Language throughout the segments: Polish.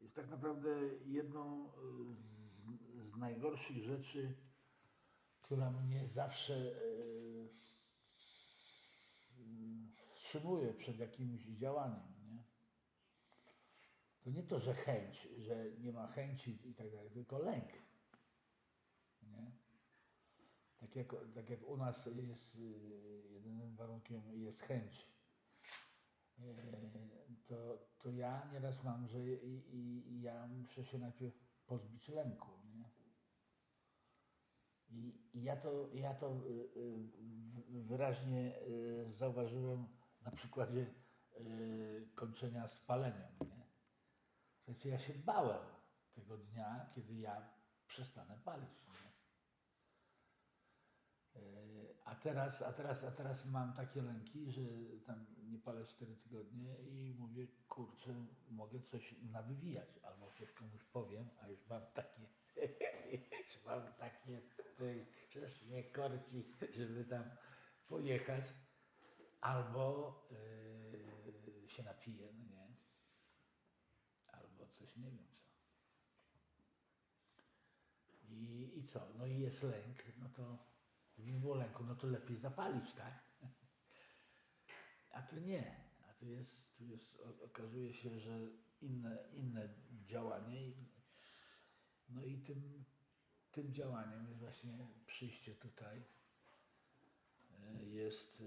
jest tak naprawdę jedną z, z najgorszych rzeczy, która mnie zawsze e, wstrzymuje przed jakimś działaniem. Nie? To nie to, że chęć, że nie ma chęci i tak dalej, tylko lęk. Nie? Tak jak, tak jak u nas jest y, jedynym warunkiem jest chęć, y, to, ja nieraz mam, że i, i, i ja muszę się najpierw pozbyć lęku. Nie? I, I ja to, ja to y, y, wyraźnie y, zauważyłem na przykładzie kończenia z paleniem. Nie? Słuchajcie, ja się bałem tego dnia, kiedy ja przestanę palić. Nie? A teraz, a, teraz, a teraz mam takie lęki, że tam nie palę 4 tygodnie i mówię, kurczę, mogę coś nawywijać, albo coś komuś powiem, a już mam takie, już mam takie, tutaj, przecież mnie korci, żeby tam pojechać, albo yy, się napiję, no nie, albo coś, nie wiem co. I, I co? No i jest lęk, no to było lęku, no to lepiej zapalić, tak? A to nie. A tu jest, tu jest okazuje się, że inne, inne działanie. No i tym, tym działaniem jest właśnie przyjście tutaj. E, Jest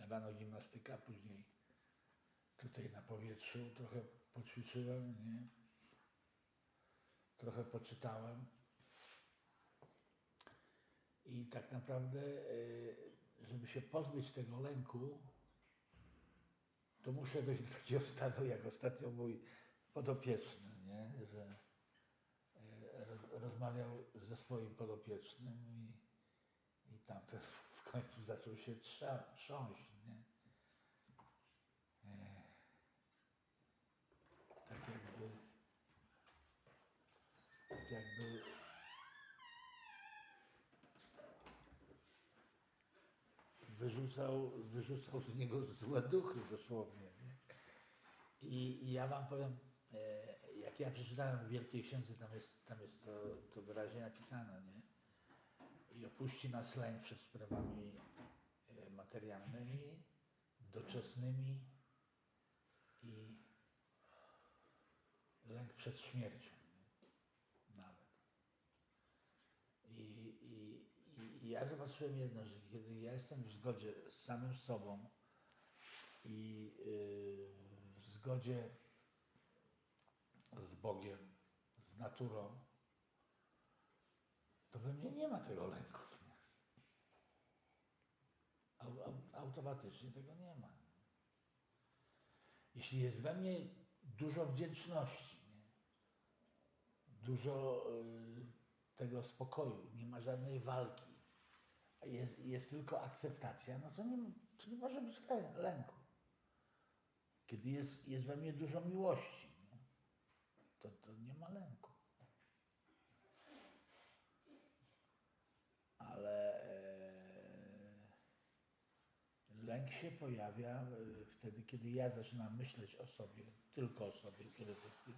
e, rano gimnastyka, później tutaj na powietrzu trochę poćwiczyłem, nie? trochę poczytałem. I tak naprawdę, e, żeby się pozbyć tego lęku, to muszę dojść do takiego stanu, jak ostatnio mój podopieczny, nie? że e, roz, rozmawiał ze swoim podopiecznym i, i tamten w końcu zaczął się trząść. Nie? E, tak jakby, tak jakby wyrzucał, wyrzucał z niego złe duchy dosłownie. Nie? I, I ja wam powiem, e, jak ja przeczytałem w Wielkiej Księdze, tam jest, tam jest to, to wyraźnie napisane, nie? I opuści nas lęk przed sprawami e, materialnymi, doczesnymi i lęk przed śmiercią nie? nawet. I, i, i- I ja zobaczyłem jedno, że kiedy ja jestem w zgodzie z samym sobą i yy, w zgodzie z Bogiem, z naturą, to we mnie nie ma tego lęku. nie? Au, au, automatycznie tego nie ma. Jeśli jest we mnie dużo wdzięczności, nie? dużo y, tego spokoju, nie ma żadnej walki, jest, jest tylko akceptacja, no to nie, to nie może być lę- lęku. Kiedy jest, jest we mnie dużo miłości, nie? To, to nie ma lęku. Ale e, lęk się pojawia e, wtedy, kiedy ja zaczynam myśleć o sobie, tylko o sobie przede wszystkim.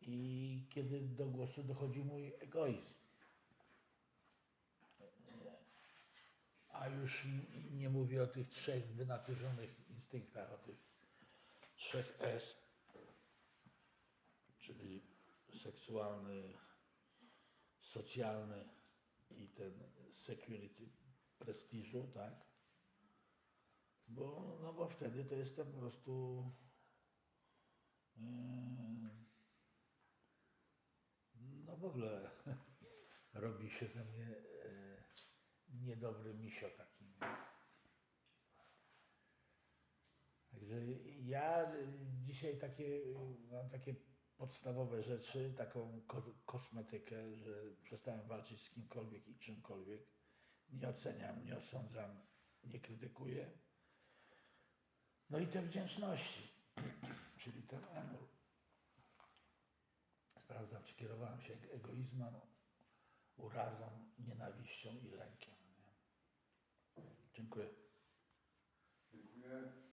I kiedy do głosu dochodzi mój egoizm. Już nie mówię o tych trzech wynaturzonych instynktach, o tych trzech S, czyli seksualny, socjalny i ten security prestiżu, tak? Bo, no bo wtedy to jestem po prostu yy, no w ogóle robi się ze mnie niedobry misio taki. Także ja dzisiaj takie, mam takie podstawowe rzeczy, taką ko kosmetykę, że przestałem walczyć z kimkolwiek i czymkolwiek. Nie oceniam, nie osądzam, nie krytykuję. No i te wdzięczności, czyli ten emul. Sprawdzam, czy kierowałem się egoizmem, urazą, nienawiścią i lękiem. Dziękuję. Dziękuję.